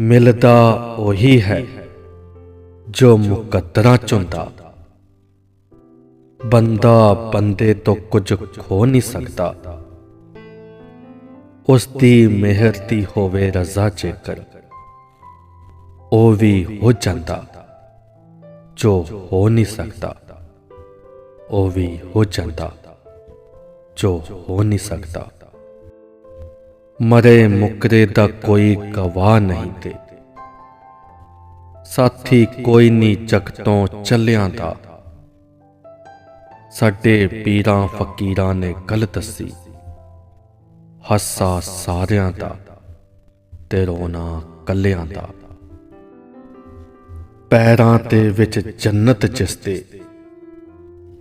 ਮਿਲਦਾ ਉਹੀ ਹੈ, ਜੋ ਮੁਕੱਦਰਾਂ ਚੁੰਦਾ। ਬੰਦਾ ਬੰਦੇ ਤੋਂ ਕੁਝ ਖੋ ਨਹੀਂ ਸਕਦਾ। ਉਸ ਦੀ ਮਿਹਰ ਦੀ ਹੋਵੇ ਰਜ਼ਾ ਜੇਕਰ, ਉਹ ਵੀ ਹੋ ਜਾਂਦਾ। ਜੋ ਹੋ ਨਹੀਂ ਸਕਦਾ, ਉਹ ਵੀ ਹੋ ਜਾਂਦਾ। ਜੋ ਹੋ ਨਹੀਂ ਸਕਦਾ। ਮਰੇ ਮੁਕਰੇ ਦਾ ਕੋਈ ਗਵਾਹ ਨਹੀਂ ਤੇ। ਸਾਥੀ ਕੋਈ ਨਹੀਂ ਜਗ ਤੋਂ ਚੱਲਿਆਂ ਦਾ। ਸਾਡੇ ਪੀਰਾਂ ਫਕੀਰਾਂ ਨੇ ਗੱਲ ਦੱਸੀ। ਹਾਸਾ ਸਾਰਿਆਂ ਦਾ ਤੇ ਰੋਣਾ ਕੱਲਿਆਂ ਦਾ। ਪੈਰਾਂ ਤੇ ਵਿੱਚ ਜੰਨਤ ਜਿਸ ਦੇ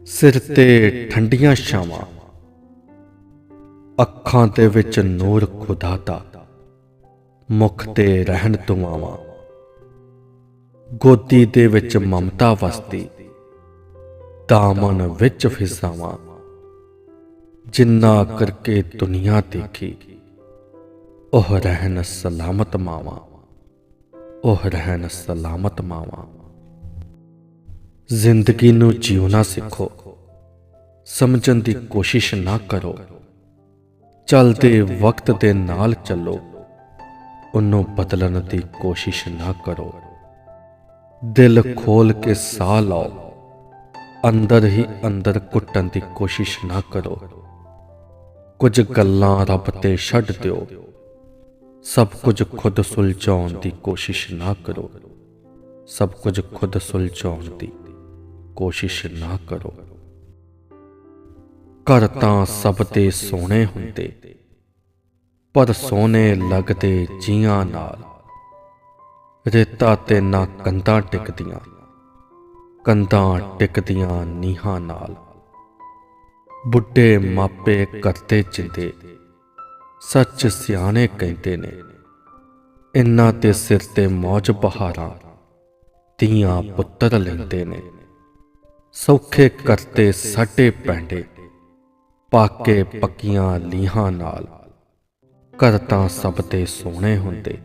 ਸਿਰ ਤੇ ਠੰਡੀਆਂ ਛਾਵਾਂ। ਅੱਖਾਂ ਦੇ ਵਿੱਚ ਨੂਰ ਖੁਦਾ ਦਾ ਮੁਖ ਤੇ ਰਹਿਣ ਦੁਆਵਾਂ ਗੋਦੀ ਦੇ ਵਿੱਚ ਮਮਤਾ ਵਸਦੀ। ਦਾਮਨ ਵਿੱਚ ਫਿਸਾਵਾਂ। ਜਿੰਨਾ ਕਰਕੇ ਦੁਨੀਆ ਦੇਖੀ, ਉਹ ਰਹਿਣ ਸਲਾਮਤ ਮਾਵਾਂ। ਉਹ ਰਹਿਣ ਸਲਾਮਤ ਮਾਵਾਂ। ਜ਼ਿੰਦਗੀ ਨੂੰ ਜਿਉਣਾ ਸਿੱਖੋ। ਸਮਝਣ ਦੀ ਕੋਸ਼ਿਸ਼ ਨਾ ਕਰੋ। ਚਲਦੇ ਵਕਤ ਦੇ ਨਾਲ ਚੱਲੋ। ਉਹਨੂੰ ਬਦਲਣ ਦੀ ਕੋਸ਼ਿਸ਼ ਨਾ ਕਰੋ। ਦਿਲ ਖੋਲ ਕੇ ਸਾਹ ਲਓ। ਅੰਦਰ ਹੀ ਅੰਦਰ ਕੁੱਟਣ ਦੀ ਕੋਸ਼ਿਸ਼ ਨਾ ਕਰੋ। ਕੁਝ ਗੱਲਾਂ ਰੱਬ ਤੇ ਛੱਡ ਦਿਓ। ਸਭ ਕੁਝ ਖੁਦ ਸੁਲਝਾਉਣ ਦੀ ਕੋਸ਼ਿਸ਼ ਨਾ ਕਰੋ। ਸਭ ਕੁਝ ਖੁਦ ਸੁਲਝਾਉਣ ਦੀ ਕੋਸ਼ਿਸ਼ ਨਾ ਕਰੋ। ਘਰ ਤਾਂ ਸਭ ਦੇ ਸੋਹਣੇ ਹੁੰਦੇ, ਪਰ ਸੋਹਣੇ ਲੱਗਦੇ ਜੀਆਂ ਨਾਲ। ਰੇਤਾ ਤੇ ਨਾ ਕੰਧਾਂ ਟਿਕਦੀਆਂ ਕੰਧਾਂ ਟਿਕਦੀਆਂ ਨੀਹਾਂ ਨਾਲ। ਬੁੱਢੇ ਮਾਪੇ ਕਰਤੇ ਚਿੰਦੇ ਸੱਚ ਸਿਆਣੇ ਕਹਿੰਦੇ ਨੇ, ਇਨ੍ਹਾਂ ਤੇ ਸਿਰ ਤੇ ਮੌਜ ਬਹਾਰਾਂ ਤੀਆਂ ਪੁੱਤਰ ਲੈਂਦੇ ਨੇ। ਸੌਖੇ ਕਰਤੇ ਸਾਡੇ ਪੈਂਡੇ ਪਾਕੇ ਪੱਕੀਆਂ ਲੀਹਾਂ ਨਾਲ। ਘਰ ਤਾਂ ਸਭ ਤੇ ਸੋਹਣੇ ਹੁੰਦੇ,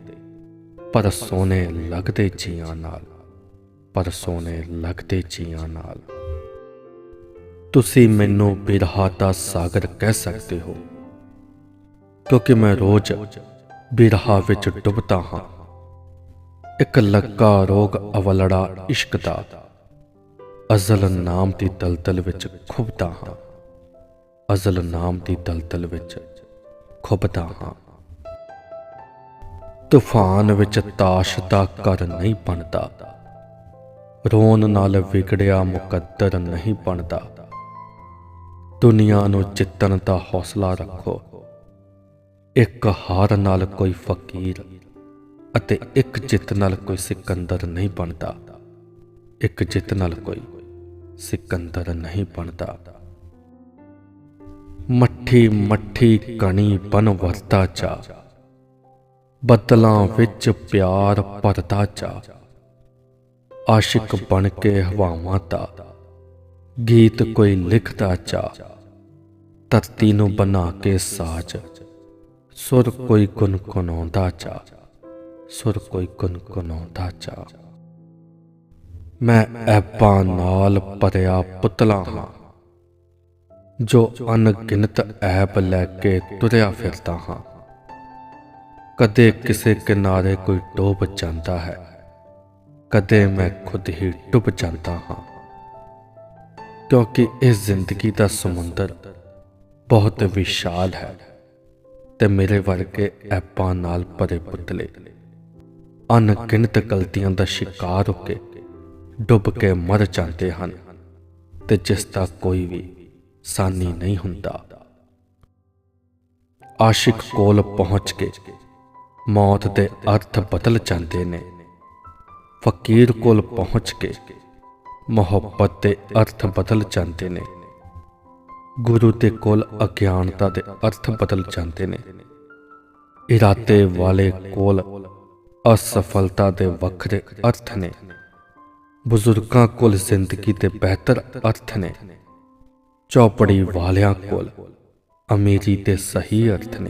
ਪਰ ਸੋਹਣੇ ਲੱਗਦੇ ਜੀਆਂ ਨਾਲ, ਪਰ ਸੋਹਣੇ ਲੱਗਦੇ ਜੀਆਂ ਨਾਲ। ਤੁਸੀਂ ਮੈਨੂੰ ਬਿਰਹਾ ਦਾ ਸਾਗਰ ਕਹਿ ਸਕਦੇ ਹੋ, ਕਿਉਂਕਿ ਮੈਂ ਰੋਜ਼ ਬਿਰਹਾ ਵਿੱਚ ਡੁੱਬਦਾ ਹਾਂ। ਇੱਕ ਲੱਗਾ ਰੋਗ ਅਵਲੜਾ ਇਸ਼ਕ ਦਾ, ਅਜ਼ਲ ਨਾਮ ਦੀ ਦਲਦਲ ਵਿੱਚ ਖੁੱਬਦਾ ਹਾਂ। ਅਜ਼ਲ ਨਾਮ ਦੀ ਦਲਦਲ ਵਿੱਚ ਖੁੱਬਦਾ ਹਾਂ ਤੂਫਾਨ ਵਿੱਚ ਤਾਸ਼ ਦਾ ਘਰ ਨਹੀਂ ਬਣਦਾ। ਰੋਣ ਨਾਲ ਵਿਗੜਿਆ ਮੁਕੱਦਰ ਨਹੀਂ ਬਣਦਾ। ਦੁਨੀਆ ਨੂੰ ਜਿੱਤਣ ਦਾ ਹੌਸਲਾ ਰੱਖੋ। ਇੱਕ ਹਾਰ ਨਾਲ ਕੋਈ ਫਕੀਰ ਅਤੇ ਇੱਕ ਜਿੱਤ ਨਾਲ ਕੋਈ ਸਿਕੰਦਰ ਨਹੀਂ ਬਣਦਾ। ਇੱਕ ਜਿੱਤ ਨਾਲ ਕੋਈ ਸਿਕੰਦਰ ਨਹੀਂ ਬਣਦਾ। ਮੱਠੀ ਮੱਠੀ ਕਣੀ ਬਨ ਵਰਤਾ ਚਾ। ਬਦਲਾਂ ਵਿੱਚ ਪਿਆਰ ਭਰਦਾ ਚਾ। ਆਸ਼ਿਕ ਬਣ ਕੇ ਹਵਾਵਾਂ ਦਾ ਗੀਤ ਕੋਈ ਲਿਖਦਾ ਚਾ। ਧਰਤੀ ਨੂੰ ਬਣਾ ਕੇ ਸਾਜ। ਸੁਰ ਕੋਈ ਗੁੰਗੁਣਾਉਂਦਾ ਚਾ। ਸੁਰ ਕੋਈ ਗੁੰਗੁਣਾਉਂਦਾ ਚਾ। ਮੈਂ ਐਬਾਂ ਨਾਲ ਭਰਿਆ ਪੁਤਲਾ ਹਾਂ। ਜੋ ਅਣਗਿਣਤ ਐਪ ਲੈ ਕੇ ਤੁਰਿਆ ਫਿਰਦਾ ਹਾਂ। ਕਦੇ ਕਿਸੇ ਕਿਨਾਰੇ ਕੋਈ ਡੋਬ ਜਾਂਦਾ ਹੈ। ਕਦੇ ਮੈਂ ਖੁਦ ਹੀ ਡੁੱਬ ਜਾਂਦਾ ਹਾਂ। ਕਿਉਂਕਿ ਇਸ ਜ਼ਿੰਦਗੀ ਦਾ ਸਮੁੰਦਰ ਬਹੁਤ ਵਿਸ਼ਾਲ ਹੈ ਤੇ ਮੇਰੇ ਵਰਗੇ ਐਪਾਂ ਨਾਲ ਭਰੇ ਪੁਤਲੇ, ਅਣਗਿਣਤ ਗਲਤੀਆਂ ਦਾ ਸ਼ਿਕਾਰ ਹੋ ਕੇ ਡੁੱਬ ਕੇ ਮਰ ਜਾਂਦੇ ਹਨ ਤੇ ਜਿਸ ਦਾ ਕੋਈ ਵੀ ਸਾਨੀ ਨਹੀਂ ਹੁੰਦਾ। ਆਸ਼ਿਕ ਕੋਲ ਪਹੁੰਚ ਕੇ ਮੌਤ ਦੇ ਅਰਥ ਬਦਲ ਜਾਂਦੇ ਨੇ। ਫਕੀਰ ਕੋਲ ਪਹੁੰਚ ਕੇ ਮੁਹੱਬਤ ਦੇ ਅਰਥ ਬਦਲ ਜਾਂਦੇ ਨੇ। ਗੁਰੂ ਦੇ ਕੋਲ ਅਗਿਆਨਤਾ ਦੇ ਅਰਥ ਬਦਲ ਜਾਂਦੇ ਨੇ। ਇਰਾਦੇ ਵਾਲੇ ਕੋਲ ਅਸਫਲਤਾ ਦੇ ਵੱਖਰੇ ਅਰਥ ਨੇ। ਬਜ਼ੁਰਗਾਂ ਕੋਲ ਜ਼ਿੰਦਗੀ ਦੇ ਬਿਹਤਰ ਅਰਥ ਨੇ। ਚੌਪੜੀ ਵਾਲਿਆਂ ਕੋਲ ਅਮੀਰੀ ਦੇ ਸਹੀ ਅਰਥ ਨੇ।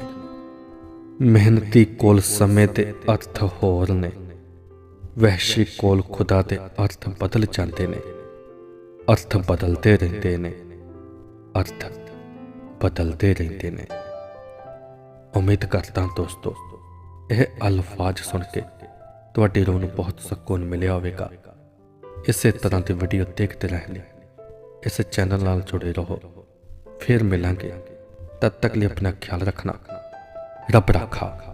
ਮਿਹਨਤੀ ਕੋਲ ਸਮੇਂ ਦੇ ਅਰਥ ਹੋਰ ਨੇ। ਵਹਿਸ਼ੀ ਕੋਲ ਖੁਦਾ ਦੇ ਅਰਥ ਬਦਲ ਜਾਂਦੇ ਨੇ। ਅਰਥ ਬਦਲਦੇ ਰਹਿੰਦੇ ਨੇ। ਅਰਥ ਬਦਲਦੇ ਰਹਿੰਦੇ ਨੇ। ਉਮੀਦ ਕਰਦਾ ਦੋਸਤੋ, ਇਹ ਅਲਫਾਜ਼ ਸੁਣ ਕੇ ਤੁਹਾਡੇ ਰੂਹ ਨੂੰ ਬਹੁਤ ਸਕੂਨ ਮਿਲਿਆ ਹੋਵੇਗਾ। ਇਸੇ ਤਰ੍ਹਾਂ ਦੀ ਵੀਡੀਓ ਦੇਖਦੇ ਰਹਿਣ ਲਈ ਇਸ ਚੈਨਲ ਨਾਲ ਜੁੜੇ ਰਹੋ। ਫਿਰ ਮਿਲਾਂਗੇ। ਤਦ ਤੱਕ ਲਈ ਆਪਣਾ ਖਿਆਲ ਰੱਖਣਾ। ਰੱਬ ਰੱਖਾ।